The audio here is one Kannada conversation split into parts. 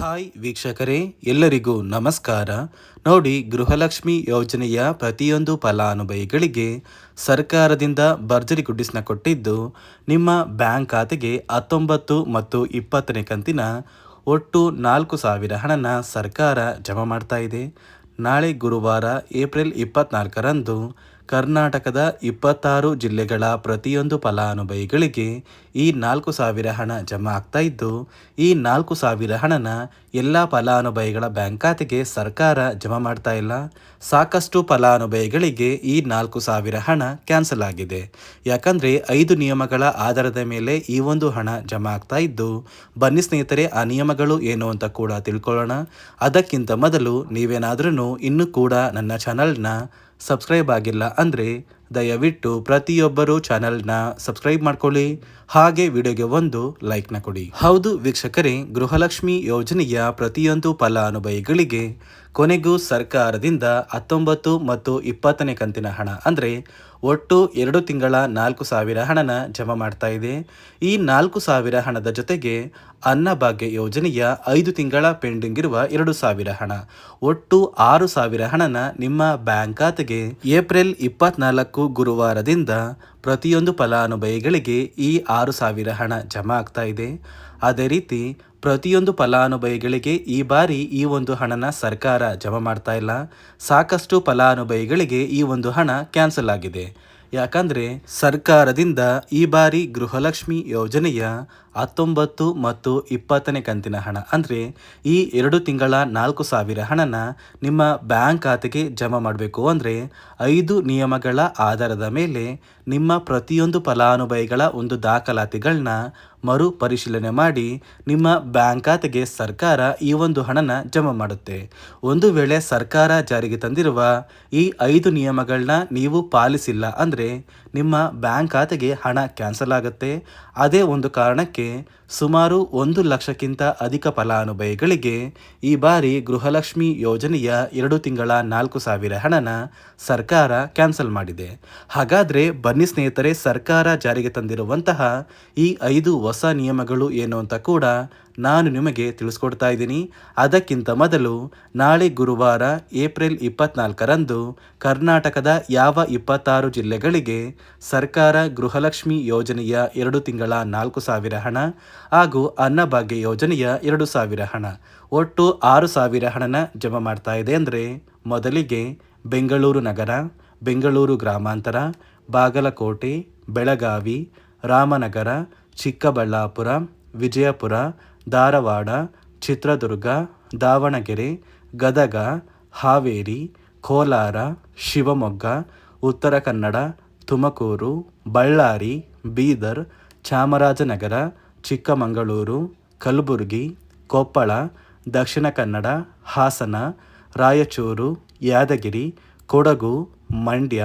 ಹಾಯ್ ವೀಕ್ಷಕರೇ, ಎಲ್ಲರಿಗೂ ನಮಸ್ಕಾರ. ನೋಡಿ, ಗೃಹಲಕ್ಷ್ಮಿ ಯೋಜನೆಯ ಪ್ರತಿಯೊಂದು ಫಲಾನುಭವಿಗಳಿಗೆ ಸರ್ಕಾರದಿಂದ ಭರ್ಜರಿ ಗುಡ್ಡಿಸ್ನ ಕೊಟ್ಟಿದ್ದು, ನಿಮ್ಮ ಬ್ಯಾಂಕ್ ಖಾತೆಗೆ ಹತ್ತೊಂಬತ್ತು ಮತ್ತು ಇಪ್ಪತ್ತನೇ ಕಂತಿನ ಒಟ್ಟು ನಾಲ್ಕು ಸಾವಿರ ಹಣನ ಸರ್ಕಾರ ಜಮಾ ಮಾಡ್ತಾ ಇದೆ. ನಾಳೆ ಗುರುವಾರ ಏಪ್ರಿಲ್ ಇಪ್ಪತ್ನಾಲ್ಕರಂದು ಕರ್ನಾಟಕದ ಇಪ್ಪತ್ತಾರು ಜಿಲ್ಲೆಗಳ ಪ್ರತಿಯೊಂದು ಫಲಾನುಭವಿಗಳಿಗೆ ಈ ನಾಲ್ಕು ಸಾವಿರ ಹಣ ಜಮಾ ಆಗ್ತಾ ಇದ್ದು, ಈ ನಾಲ್ಕು ಸಾವಿರ ಹಣನ ಎಲ್ಲ ಫಲಾನುಭವಿಗಳ ಬ್ಯಾಂಕ್ ಖಾತೆಗೆ ಸರ್ಕಾರ ಜಮಾ ಮಾಡ್ತಾ ಇಲ್ಲ. ಸಾಕಷ್ಟು ಫಲಾನುಭವಿಗಳಿಗೆ ಈ ನಾಲ್ಕು ಸಾವಿರ ಹಣ ಕ್ಯಾನ್ಸಲ್ ಆಗಿದೆ. ಯಾಕಂದರೆ ಐದು ನಿಯಮಗಳ ಆಧಾರದ ಮೇಲೆ ಈ ಒಂದು ಹಣ ಜಮಾ ಆಗ್ತಾ ಇದ್ದು, ಬನ್ನಿ ಸ್ನೇಹಿತರೆ, ಆ ನಿಯಮಗಳು ಏನು ಅಂತ ಕೂಡ ತಿಳ್ಕೊಳ್ಳೋಣ. ಅದಕ್ಕಿಂತ ಮೊದಲು ನೀವೇನಾದ್ರೂ ಇನ್ನೂ ಕೂಡ ನನ್ನ ಚಾನಲ್ನ ಸಬ್ಸ್ಕ್ರೈಬ್ ಆಗಿಲ್ಲ ಅಂದರೆ ದಯವಿಟ್ಟು ಪ್ರತಿಯೊಬ್ಬರು ಚಾನಲ್ನ ಸಬ್ಸ್ಕ್ರೈಬ್ ಮಾಡ್ಕೊಳ್ಳಿ. ಹಾಗೆ ವಿಡಿಯೋಗೆ ಒಂದು ಲೈಕ್ನ ಕೊಡಿ. ಹೌದು ವೀಕ್ಷಕರೇ, ಗೃಹಲಕ್ಷ್ಮಿ ಯೋಜನೆಯ ಪ್ರತಿಯೊಂದು ಫಲಾನುಭವಿಗಳಿಗೆ ಕೊನೆಗೂ ಸರ್ಕಾರದಿಂದ ಹತ್ತೊಂಬತ್ತು ಮತ್ತು ಇಪ್ಪತ್ತನೇ ಕಂತಿನ ಹಣ ಅಂದರೆ ಒಟ್ಟು ಎರಡು ತಿಂಗಳ ನಾಲ್ಕು ಸಾವಿರ ಹಣನ ಜಮಾ ಮಾಡ್ತಾ ಇದೆ. ಈ ನಾಲ್ಕು ಸಾವಿರ ಹಣದ ಜೊತೆಗೆ ಅನ್ನಭಾಗ್ಯ ಯೋಜನೆಯ ಐದು ತಿಂಗಳ ಪೆಂಡಿಂಗ್ ಇರುವ ಎರಡು ಸಾವಿರ ಹಣ. ಒಟ್ಟು ಆರು ಸಾವಿರ ಹಣನ ನಿಮ್ಮ ಬ್ಯಾಂಕ್ ಖಾತೆಗೆ ಏಪ್ರಿಲ್ ಇಪ್ಪತ್ನಾಲ್ಕು ಗುರುವಾರದಿಂದ ಪ್ರತಿಯೊಂದು ಫಲಾನುಭವಿಗಳಿಗೆ ಈ ಆರು ಸಾವಿರ ಹಣ ಜಮಾ ಆಗ್ತಾ ಇದೆ. ಅದೇ ರೀತಿ ಪ್ರತಿಯೊಂದು ಫಲಾನುಭವಿಗಳಿಗೆ ಈ ಬಾರಿ ಈ ಒಂದು ಹಣನ ಸರ್ಕಾರ ಜಮಾ ಮಾಡ್ತಾ ಇಲ್ಲ. ಸಾಕಷ್ಟು ಫಲಾನುಭವಿಗಳಿಗೆ ಈ ಒಂದು ಹಣ ಕ್ಯಾನ್ಸಲ್ ಆಗಿದೆ. ಯಾಕಂದರೆ ಸರ್ಕಾರದಿಂದ ಈ ಬಾರಿ ಗೃಹಲಕ್ಷ್ಮಿ ಯೋಜನೆಯ ಹತ್ತೊಂಬತ್ತು ಮತ್ತು ಇಪ್ಪತ್ತನೇ ಕಂತಿನ ಹಣ. ಅಂದರೆ ಈ ಎರಡು ತಿಂಗಳ ನಾಲ್ಕು ಸಾವಿರ ಹಣನ ನಿಮ್ಮ ಬ್ಯಾಂಕ್ ಖಾತೆಗೆ ಜಮಾ ಮಾಡಬೇಕು. ಅಂದರೆ ಐದು ನಿಯಮಗಳ ಆಧಾರದ ಮೇಲೆ ನಿಮ್ಮ ಪ್ರತಿಯೊಂದು ಫಲಾನುಭವಿಗಳ ಒಂದು ದಾಖಲಾತಿಗಳನ್ನ ಮರು ಪರಿಶೀಲನೆ ಮಾಡಿ ನಿಮ್ಮ ಬ್ಯಾಂಕ್ ಖಾತೆಗೆ ಸರ್ಕಾರ ಈ ಒಂದು ಹಣನ ಜಮಾ ಮಾಡುತ್ತೆ. ಒಂದು ವೇಳೆ ಸರ್ಕಾರ ಜಾರಿಗೆ ತಂದಿರುವ ಈ ಐದು ನಿಯಮಗಳನ್ನ ನೀವು ಪಾಲಿಸಿಲ್ಲ. ಅಂದರೆ ನಿಮ್ಮ ಬ್ಯಾಂಕ್ ಖಾತೆಗೆ ಹಣ ಕ್ಯಾನ್ಸಲ್ ಆಗುತ್ತೆ. ಅದೇ ಒಂದು ಕಾರಣಕ್ಕೆ ಸುಮಾರು ಒಂದು ಲಕ್ಷಕ್ಕಿಂತ ಅಧಿಕ ಫಲಾನುಭವಿಗಳಿಗೆ ಈ ಬಾರಿ ಗೃಹಲಕ್ಷ್ಮಿ ಯೋಜನೆಯ ಎರಡು ತಿಂಗಳ ನಾಲ್ಕು ಸಾವಿರ ಹಣನ ಸರ್ಕಾರ ಕ್ಯಾನ್ಸಲ್ ಮಾಡಿದೆ. ಹಾಗಾದರೆ ಬನ್ನಿ ಸ್ನೇಹಿತರೆ, ಸರ್ಕಾರ ಜಾರಿಗೆ ತಂದಿರುವಂತಹ ಈ ಐದು ಹೊಸ ನಿಯಮಗಳು ಏನು ಅಂತ ಕೂಡ ನಾನು ನಿಮಗೆ ತಿಳಿಸ್ಕೊಡ್ತಾ ಇದ್ದೀನಿ. ಅದಕ್ಕಿಂತ ಮೊದಲು ನಾಳೆ ಗುರುವಾರ ಏಪ್ರಿಲ್ ಇಪ್ಪತ್ನಾಲ್ಕರಂದು ಕರ್ನಾಟಕದ ಯಾವ ಇಪ್ಪತ್ತಾರು ಜಿಲ್ಲೆಗಳಿಗೆ ಸರ್ಕಾರ ಗೃಹಲಕ್ಷ್ಮಿ ಯೋಜನೆಯ ಎರಡು ತಿಂಗಳ ನಾಲ್ಕು ಸಾವಿರ ಹಣ ಹಾಗೂ ಅನ್ನಭಾಗ್ಯ ಯೋಜನೆಯ ಎರಡು ಸಾವಿರ ಹಣ. ಒಟ್ಟು ಆರು ಸಾವಿರ ಹಣನ ಜಮಾ ಮಾಡ್ತಾ ಇದೆ ಅಂದರೆ ಮೊದಲಿಗೆ ಬೆಂಗಳೂರು ನಗರ, ಬೆಂಗಳೂರು ಗ್ರಾಮಾಂತರ, ಬಾಗಲಕೋಟೆ, ಬೆಳಗಾವಿ, ರಾಮನಗರ, ಚಿಕ್ಕಬಳ್ಳಾಪುರ, ವಿಜಯಪುರ ಧಾರವಾಡ, ಚಿತ್ರದುರ್ಗ, ದಾವಣಗೆರೆ, ಗದಗ, ಹಾವೇರಿ, ಕೋಲಾರ, ಶಿವಮೊಗ್ಗ, ಉತ್ತರ ಕನ್ನಡ, ತುಮಕೂರು, ಬಳ್ಳಾರಿ, ಬೀದರ್, ಚಾಮರಾಜನಗರ, ಚಿಕ್ಕಮಗಳೂರು, ಕಲಬುರಗಿ, ಕೊಪ್ಪಳ, ದಕ್ಷಿಣ ಕನ್ನಡ, ಹಾಸನ, ರಾಯಚೂರು, ಯಾದಗಿರಿ, ಕೊಡಗು, ಮಂಡ್ಯ,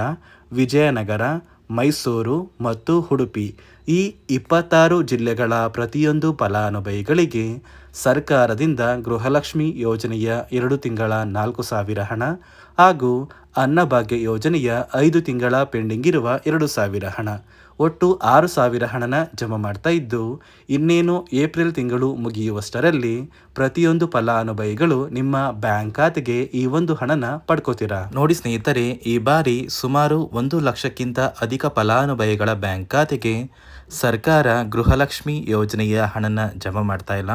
ವಿಜಯನಗರ ಮೈಸೂರು ಮತ್ತು ಉಡುಪಿ ಈ ಇಪ್ಪತ್ತಾರು ಜಿಲ್ಲೆಗಳ ಪ್ರತಿಯೊಂದು ಫಲಾನುಭವಿಗಳಿಗೆ ಸರ್ಕಾರದಿಂದ ಗೃಹಲಕ್ಷ್ಮಿ ಯೋಜನೆಯ ಎರಡು ತಿಂಗಳ ನಾಲ್ಕು ಸಾವಿರ ಹಣ ಹಾಗೂ ಅನ್ನಭಾಗ್ಯ ಯೋಜನೆಯ ಐದು ತಿಂಗಳ ಪೆಂಡಿಂಗ್ ಇರುವ ಎರಡು ಸಾವಿರ ಹಣ. ಒಟ್ಟು ಆರು ಸಾವಿರ ಹಣನ ಜಮಾ ಮಾಡ್ತಾ ಇದ್ದು, ಇನ್ನೇನು ಏಪ್ರಿಲ್ ತಿಂಗಳು ಮುಗಿಯುವಷ್ಟರಲ್ಲಿ ಪ್ರತಿಯೊಂದು ಫಲಾನುಭವಿಗಳು ನಿಮ್ಮ ಬ್ಯಾಂಕ್ ಖಾತೆಗೆ ಈ ಒಂದು ಹಣನ ಪಡ್ಕೋತೀರಾ? ನೋಡಿ ಸ್ನೇಹಿತರೆ, ಈ ಬಾರಿ ಸುಮಾರು ಒಂದು ಲಕ್ಷಕ್ಕಿಂತ ಅಧಿಕ ಫಲಾನುಭವಿಗಳ ಬ್ಯಾಂಕ್ ಖಾತೆಗೆ ಸರ್ಕಾರ ಗೃಹಲಕ್ಷ್ಮಿ ಯೋಜನೆಯ ಹಣನ ಜಮಾ ಮಾಡ್ತಾ ಇಲ್ಲ.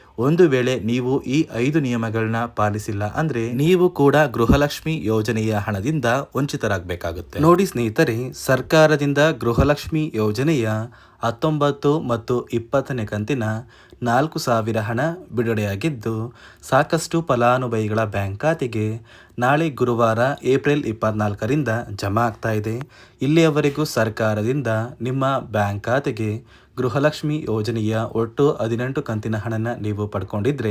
ಒಂದು ವೇಳೆ ನೀವು ಈ ಐದು ನಿಯಮಗಳನ್ನ ಪಾಲಿಸಿಲ್ಲ ಅಂದ್ರೆ ನೀವು ಕೂಡ ಗೃಹಲಕ್ಷ್ಮಿ ಯೋಜನೆಯ ಹಣದಿಂದ ವಂಚಿತರಾಗಬೇಕಾಗುತ್ತೆ. ನೋಡಿ ಸ್ನೇಹಿತರೆ, ಸರ್ಕಾರದಿಂದ ಗೃಹಲಕ್ಷ್ಮಿ ಯೋಜನೆಯ ಹತ್ತೊಂಬತ್ತು ಮತ್ತು ಇಪ್ಪತ್ತನೇ ಕಂತಿನ ನಾಲ್ಕು ಸಾವಿರ ಹಣ ಬಿಡುಗಡೆಯಾಗಿದ್ದು, ಸಾಕಷ್ಟು ಫಲಾನುಭವಿಗಳ ಬ್ಯಾಂಕ್ ಖಾತೆಗೆ ನಾಳೆ ಗುರುವಾರ ಏಪ್ರಿಲ್ ಇಪ್ಪತ್ನಾಲ್ಕರಿಂದ ಜಮಾ ಆಗ್ತಾ ಇದೆ. ಇಲ್ಲಿಯವರೆಗೂ ಸರ್ಕಾರದಿಂದ ನಿಮ್ಮ ಬ್ಯಾಂಕ್ ಖಾತೆಗೆ ಗೃಹಲಕ್ಷ್ಮಿ ಯೋಜನೆಯ ಒಟ್ಟು ಹದಿನೆಂಟು ಕಂತಿನ ಹಣನ ನೀವು ಪಡ್ಕೊಂಡಿದ್ರೆ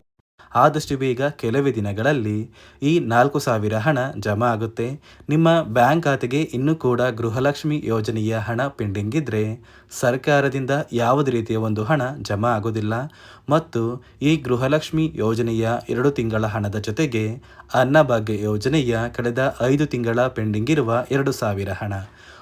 ಆದಷ್ಟು ಬೇಗ ಕೆಲವೇ ದಿನಗಳಲ್ಲಿ ಈ ನಾಲ್ಕು ಸಾವಿರ ಹಣ ಜಮಾ ಆಗುತ್ತೆ. ನಿಮ್ಮ ಬ್ಯಾಂಕ್ ಖಾತೆಗೆ ಇನ್ನೂ ಕೂಡ ಗೃಹಲಕ್ಷ್ಮಿ ಯೋಜನೆಯ ಹಣ ಪೆಂಡಿಂಗ್ ಇದ್ದರೆ ಸರ್ಕಾರದಿಂದ ಯಾವುದೇ ರೀತಿಯ ಒಂದು ಹಣ ಜಮಾ ಆಗೋದಿಲ್ಲ. ಮತ್ತು ಈ ಗೃಹಲಕ್ಷ್ಮಿ ಯೋಜನೆಯ ಎರಡು ತಿಂಗಳ ಹಣದ ಜೊತೆಗೆ ಅನ್ನಭಾಗ್ಯ ಯೋಜನೆಯ ಕಳೆದ ಐದು ತಿಂಗಳ ಪೆಂಡಿಂಗ್ ಇರುವ ಎರಡು ಸಾವಿರ ಹಣ.